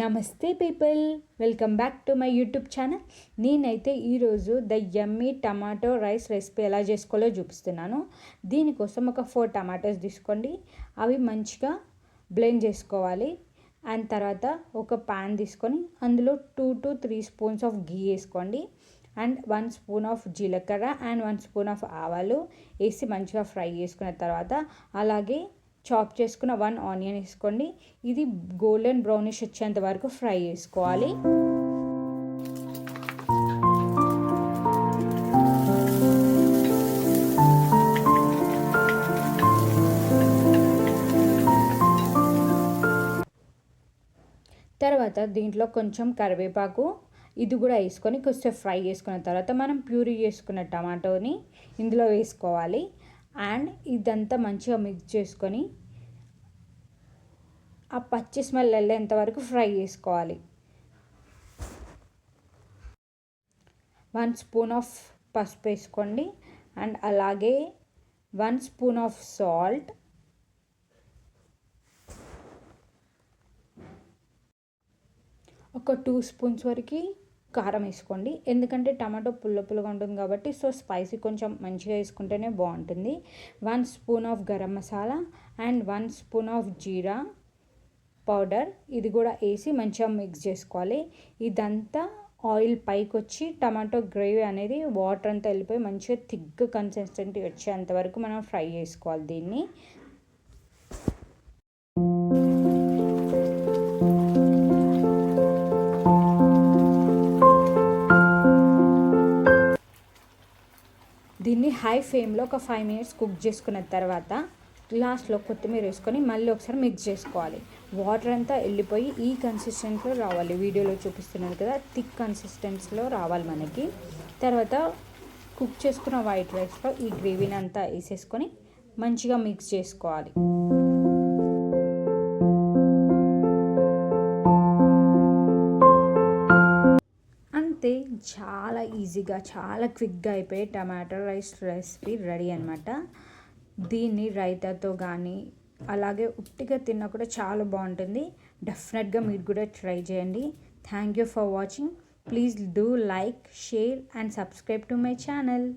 నమస్తే people welcome back to my YouTube channel. నేనైతే ఈరోజు the yummy tomato rice recipe ఎలా చేసుకోవాలో చూపిస్తున్నాను. దీనికోసం ఒక ఫోర్ టమాటోస్ తీసుకోండి. అవి మంచిగా బ్లెండ్ చేసుకోవాలి. అండ్ తర్వాత ఒక పాన్ తీసుకొని అందులో two to three spoons of ghee వేసుకోండి. అండ్ వన్ స్పూన్ ఆఫ్ జీలకర్ర అండ్ వన్ స్పూన్ ఆఫ్ ఆవాలు వేసి మంచిగా ఫ్రై చేసుకున్న తర్వాత అలాగే చాప్ చేసుకున్న వన్ ఆనియన్ వేసుకోండి. ఇది గోల్డెన్ బ్రౌనిష్ వచ్చేంత వరకు ఫ్రై చేసుకోవాలి. తర్వాత దీంట్లో కొంచెం కరివేపాకు ఇది కూడా వేసుకొని కొంచెం ఫ్రై చేసుకున్న తర్వాత మనం ప్యూరీ చేసుకున్న టమాటోని ఇందులో వేసుకోవాలి. అండ్ ఇదంతా మంచిగా మిక్స్ చేసుకొని ఆ పచ్చి స్మెల్ వెళ్ళేంత వరకు ఫ్రై చేసుకోవాలి. వన్ స్పూన్ ఆఫ్ పసుపు వేసుకోండి అండ్ అలాగే వన్ స్పూన్ ఆఫ్ సాల్ట్. ఒక టూ స్పూన్స్ వరకు కారం వేసుకోండి. ఎందుకంటే టమాటో పుల్ల పుల్లగా ఉంటుంది కాబట్టి సో స్పైసీ కొంచెం మంచిగా వేసుకుంటేనే బాగుంటుంది. One spoon of garam masala and one spoon of jeera powder. ఇది కూడా వేసి మంచిగా మిక్స్ చేసుకోవాలి. ఇదంతా ఆయిల్ పైకి వచ్చి టమాటో గ్రేవీ అనేది వాటర్ అంతా వెళ్ళిపోయి మంచిగా థిక్ కన్సిస్టెంట్ వచ్చేంత వరకు మనం ఫ్రై చేసుకోవాలి దీన్ని. దీన్ని హై ఫ్లేమ్లో ఒక ఫైవ్ మినిట్స్ కుక్ చేసుకున్న తర్వాత లాస్ట్లో కొత్తిమీర వేసుకొని మళ్ళీ ఒకసారి మిక్స్ చేసుకోవాలి. వాటర్ అంతా వెళ్ళిపోయి ఈ కన్సిస్టెన్సీలో రావాలి. వీడియోలో చూపిస్తున్నాను కదా థిక్ కన్సిస్టెన్సీలో రావాలి మనకి. తర్వాత కుక్ చేసుకున్న వైట్ రైస్లో ఈ గ్రేవీని అంతా వేసేసుకొని మంచిగా మిక్స్ చేసుకోవాలి. అంతే చాలా ఈజీగా చాలా క్విక్గా అయిపోయి టమాటో రైస్ రెసిపీ రెడీ అనమాట దీన్ని రైతాతో కానీ అలాగే ఉట్టిగా తిన్నా కూడా చాలా బాగుంటుంది. డెఫినెట్గా మీరు కూడా ట్రై చేయండి. Thank you for watching. Please do like share and subscribe to my channel.